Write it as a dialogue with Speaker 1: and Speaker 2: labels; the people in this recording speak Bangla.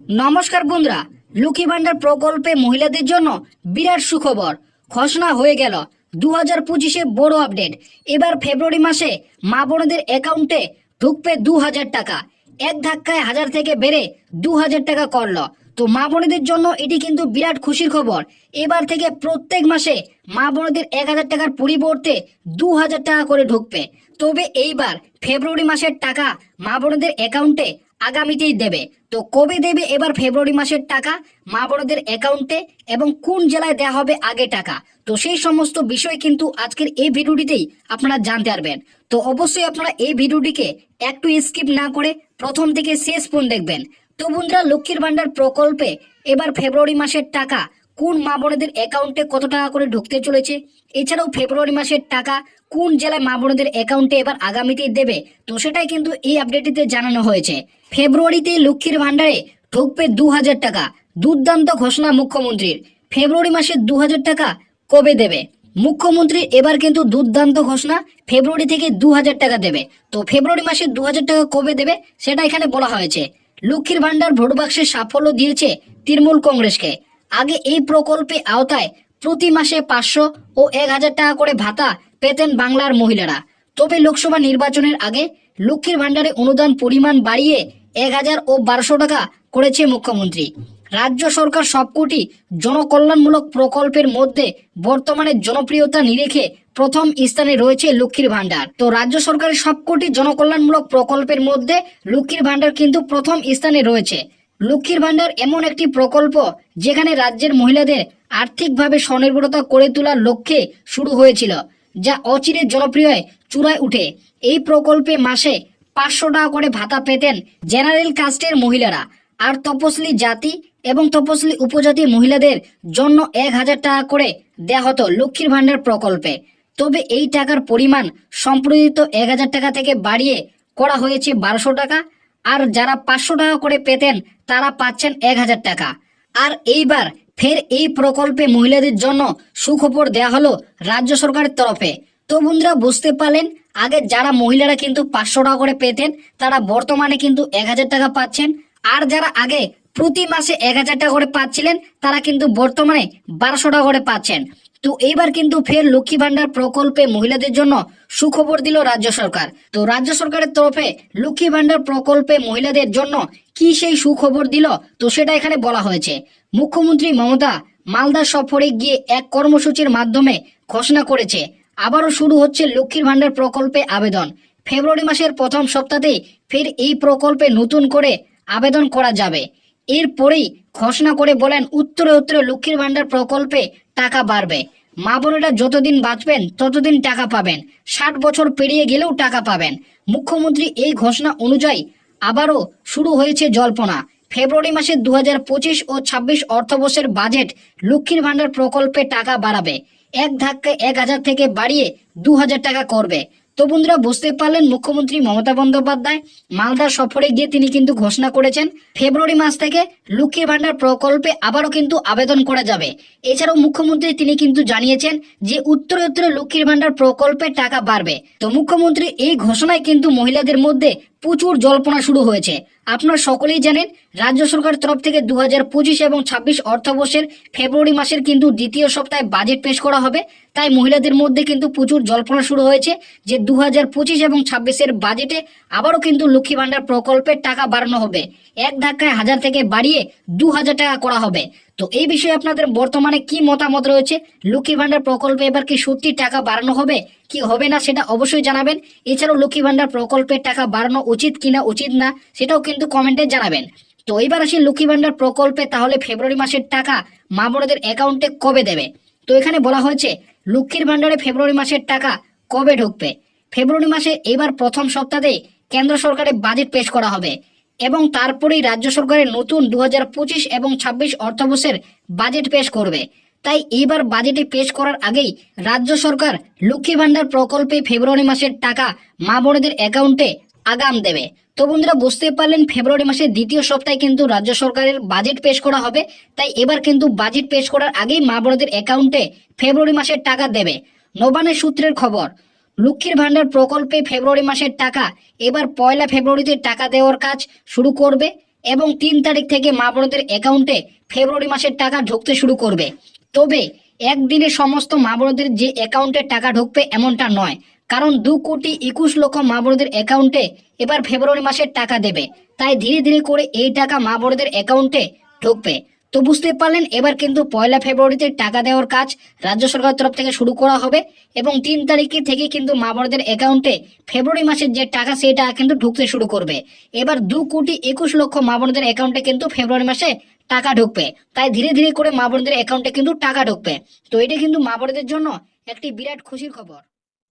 Speaker 1: নমস্কার বন্ধুরা লক্ষ্মী ভান্ডার প্রকল্পে মহিলাদের জন্য বিরাট সুখবর। ঘোষণা হয়ে গেল দু হাজার পঁচিশে বড় আপডেট। এবার ফেব্রুয়ারি মাসে মা বোনদের অ্যাকাউন্টে ঢুকবে দু হাজার টাকা। এক ধাক্কায় হাজার থেকে বেড়ে দু হাজার টাকা করল। তো মা বোনেদের জন্য এটি কিন্তু বিরাট খুশির খবর। এবার থেকে প্রত্যেক মাসে মা বোনদের এক হাজার টাকার পরিবর্তে দু হাজার টাকা করে ঢুকবে। তবে এইবার ফেব্রুয়ারি মাসের টাকা মা বোনদের অ্যাকাউন্টে আগামীতেই দেবে। তো কবে দেবে এবার ফেব্রুয়ারি মাসের টাকা, মা বড়দের অ্যাকাউন্টে এবং কোন জেলায় দেওয়া হবে আগে টাকা। তো সেই সমস্ত বিষয় কিন্তু আজকের এই ভিডিওটিতেই আপনারা জানতে পারবেন। তো অবশ্যই আপনারা এই ভিডিওটিকে একটু স্কিপ না করে প্রথম থেকে শেষ পর্যন্ত দেখবেন। তো বন্ধুরা, লক্ষ্মীর ভান্ডার প্রকল্পে এবার ফেব্রুয়ারি মাসের টাকা কোন মা বোনেদের অ্যাকাউন্টে কত টাকা করে ঢুকতে চলেছে? এছাড়াও ফেব্রুয়ারি মাসের টাকা কোন জেলায় মা বোনেদের অ্যাকাউন্টে এবার আগামীতেই দেবে? তো সেটাই কিন্তু এই আপডেটটিতে জানানো হয়েছে। ফেব্রুয়ারিতে লক্ষ্মীর ভান্ডারে ঢুকবে দু হাজার টাকা। দুর্দান্ত ঘোষণা মুখ্যমন্ত্রীর। ফেব্রুয়ারি মাসে দু হাজার টাকা কবে দেবে? মুখ্যমন্ত্রী এবার কিন্তু দুর্দান্ত ঘোষণা ফেব্রুয়ারি থেকে দু হাজার টাকা দেবে। তো ফেব্রুয়ারি মাসে দু হাজার টাকা কবে দেবে সেটা এখানে বলা হয়েছে। লক্ষ্মীর ভান্ডার ভোট বাক্সে সাফল্য দিয়েছে তৃণমূল কংগ্রেসকে। আগে এই প্রকল্পে আওতায় প্রতি মাসে পাঁচশো ও এক হাজার টাকা করে ভাতা পেতেন বাংলার মহিলারা। তবে লোকসভা নির্বাচনের আগে লক্ষ্মীর ভান্ডারে অনুদান পরিমাণ বাড়িয়ে এক হাজার ও বারোশো টাকা করেছে মুখ্যমন্ত্রী। রাজ্য সরকার সবকটি জনকল্যাণমূলক প্রকল্পের মধ্যে বর্তমানে জনপ্রিয়তা নিরেখে প্রথম স্থানে রয়েছে লক্ষ্মীর ভান্ডার তো রাজ্য সরকারের সবকটি জনকল্যাণমূলক প্রকল্পের মধ্যে লক্ষ্মীর ভান্ডার কিন্তু প্রথম স্থানে রয়েছে। লক্ষ্মীর ভান্ডার এমন একটি প্রকল্প যেখানে রাজ্যের মহিলাদের আর্থিকভাবে স্বনির্ভরতা করে তোলার লক্ষ্যে শুরু হয়েছিল, যা অচিরে জনপ্রিয় চূড়ায় উঠে। এই প্রকল্পে মাসে পাঁচশো টাকা করে ভাতা পেতেন জেনারেল কাস্টের মহিলারা, আর তপসলি জাতি এবং তপসলি উপজাতি মহিলাদের জন্য এক হাজার টাকা করে দেয়া হতো লক্ষ্মীর ভান্ডার প্রকল্পে। তবে এই টাকার পরিমাণ সম্প্রতিত এক হাজার টাকা থেকে বাড়িয়ে করা হয়েছে বারোশো টাকা, আর যারা পাঁচশো টাকা করে পেতেন তারা পাচ্ছেন এক হাজার টাকা। আর এইবার ফের এই প্রকল্পে মহিলাদের জন্য সুখবর দেয়া হলো রাজ্য সরকারের তরফে। তো বন্ধুরা, বুঝতে পারলেন, আগে যারা মহিলারা কিন্তু পাঁচশো টাকা করে পেতেন, তারা বর্তমানে কিন্তু এক হাজার টাকা পাচ্ছেন। আর যারা আগে প্রতি মাসে এক হাজার টাকা করে পাচ্ছিলেন, তারা কিন্তু বর্তমানে বারোশো টাকা করে পাচ্ছেন। তো এইবার কিন্তু ফের লক্ষ্মী ভান্ডার প্রকল্পে মহিলাদের জন্য সুখবর দিল রাজ্য সরকার। তো রাজ্য সরকারের তরফে লক্ষ্মী ভান্ডার প্রকল্পে মহিলাদের জন্য কি সেই সুখবর দিল? তো সেটা এখানে বলা হয়েছে। মুখ্যমন্ত্রী মমতা মালদা সফরে গিয়ে এক কর্মসূচির মাধ্যমে ঘোষণা করেছে। আবারও শুরু হচ্ছে লক্ষ্মীর ভান্ডার প্রকল্পে আবেদন। ফেব্রুয়ারি মাসের প্রথম সপ্তাহতেই ফের এই প্রকল্পে নতুন করে আবেদন করা যাবে। এরপরেই ঘোষণা করে বলেন, উত্তরে উত্তরে লক্ষ্মীর ভান্ডার প্রকল্পে টাকা বাড়বে। মা বোনেরা যতদিন বাঁচবেন, ততদিন টাকা পাবেন। ষাট বছর পেরিয়ে গেলেও টাকা পাবেন। মুখ্যমন্ত্রী এই ঘোষণা অনুযায়ী আবারও শুরু হয়েছে জল্পনা। ফেব্রুয়ারি মাসে দু পঁচিশ ও ছাব্বিশ অর্থবর্ষের বাজেট লক্ষ্মীর ভান্ডার প্রকল্পে টাকা বাড়াবে। এক ধাক্কায় এক হাজার থেকে বাড়িয়ে দু হাজার টাকা করবে। তো বন্ধুরা বুঝতে পারলেন, মুখ্যমন্ত্রী মমতা বন্দ্যোপাধ্যায় মালদা সফরে গিয়ে তিনি কিন্তু ঘোষণা করেছেন, ফেব্রুয়ারি মাস থেকে লক্ষ্মীর ভান্ডার প্রকল্পে আবারও কিন্তু আবেদন করা যাবে। এছাড়াও মুখ্যমন্ত্রী তিনি কিন্তু জানিয়েছেন যে উত্তরে উত্তরে লক্ষ্মীর ভান্ডার প্রকল্পে টাকা বাড়বে। তো মুখ্যমন্ত্রী এই ঘোষণায় কিন্তু মহিলাদের মধ্যে প্রচুর জল্পনা শুরু হয়েছে। আপনারা সকলেই জানেন, রাজ্য সরকার তরফ থেকে দু হাজার পঁচিশ এবং ছাব্বিশ অর্থবর্ষের ফেব্রুয়ারি মাসের কিন্তু দ্বিতীয় সপ্তাহে বাজেট পেশ করা হবে। তাই মহিলাদের মধ্যে কিন্তু প্রচুর জল্পনা শুরু হয়েছে যে দু হাজার পঁচিশ এবং ছাব্বিশের বাজেটে আবারও কিন্তু লক্ষ্মী ভাণ্ডার প্রকল্পের টাকা বাড়ানো হবে। এক ধাক্কায় হাজার থেকে বাড়িয়ে দু হাজার টাকা করা হবে। তো এই বিষয়ে আপনাদের বর্তমানে কি মতামত রয়েছে? লক্ষ্মী ভান্ডার প্রকল্পে এবার কি সত্যি টাকা বাড়ানো হবে? কি হবে না সেটা অবশ্যই জানাবেন। এছাড়াও লক্ষ্মী ভান্ডার প্রকল্পের টাকা বাড়ানো উচিত কিনা, উচিত না, সেটাও কিন্তু কমেন্টে জানাবেন। তো এবার আসি লক্ষ্মী ভান্ডার প্রকল্পে, তাহলে ফেব্রুয়ারি মাসের টাকা মা বোনদের অ্যাকাউন্টে কবে দেবে? তো এখানে বলা হয়েছে, লক্ষ্মীর ভান্ডারে ফেব্রুয়ারি মাসের টাকা কবে ঢুকবে? ফেব্রুয়ারি মাসে এবার প্রথম সপ্তাহে কেন্দ্র সরকারের বাজেট পেশ করা হবে। এবং তারপরেই রাজ্য সরকারের নতুন দু এবং ছাব্বিশ অর্থবর্ষের বাজেট পেশ করবে। তাই এবার বাজেটে পেশ করার আগেই রাজ্য সরকার লক্ষ্মী ভান্ডার প্রকল্পে ফেব্রুয়ারি মাসের টাকা মা বোনেদের অ্যাকাউন্টে আগাম দেবে। তো বন্ধুরা বুঝতে পারলেন, ফেব্রুয়ারি মাসের দ্বিতীয় সপ্তাহে কিন্তু রাজ্য সরকারের বাজেট পেশ করা হবে। তাই এবার কিন্তু বাজেট পেশ করার আগেই মা বোনেদের অ্যাকাউন্টে ফেব্রুয়ারি মাসের টাকা দেবে। নবানের সূত্রের খবর লক্ষ্মীর ভান্ডার প্রকল্পে ফেব্রুয়ারি মাসের টাকা, এবার পয়লা ফেব্রুয়ারিতে টাকা দেওয়ার কাজ শুরু করবে এবং তিন তারিখ থেকে মা বোনদের অ্যাকাউন্টে ফেব্রুয়ারি মাসের টাকা ঢুকতে শুরু করবে। তবে একদিনে সমস্ত মা বোনদের যে অ্যাকাউন্টে টাকা ঢুকবে এমনটা নয়, কারণ দু কোটি একুশ লক্ষ মা বোনদের অ্যাকাউন্টে এবার ফেব্রুয়ারি মাসের টাকা দেবে। তাই ধীরে ধীরে করে এই টাকা মা বোনদের অ্যাকাউন্টে ঢুকবে। তো বুঝতে পারলেন, এবার কিন্তু পয়লা ফেব্রুয়ারিতে টাকা দেওয়ার কাজ রাজ্য সরকারের তরফ থেকে শুরু করা হবে এবং তিন তারিখে থেকে কিন্তু মা বোনদের অ্যাকাউন্টে ফেব্রুয়ারি মাসের যে টাকা সেই টাকা কিন্তু ঢুকতে শুরু করবে। এবার দু কোটি একুশ লক্ষ মা বোনদের অ্যাকাউন্টে কিন্তু ফেব্রুয়ারি মাসে টাকা ঢুকবে। তাই ধীরে ধীরে করে মা বোনদের অ্যাকাউন্টে কিন্তু টাকা ঢুকবে। তো এটা কিন্তু মা বোনদের জন্য একটি বিরাট খুশির খবর।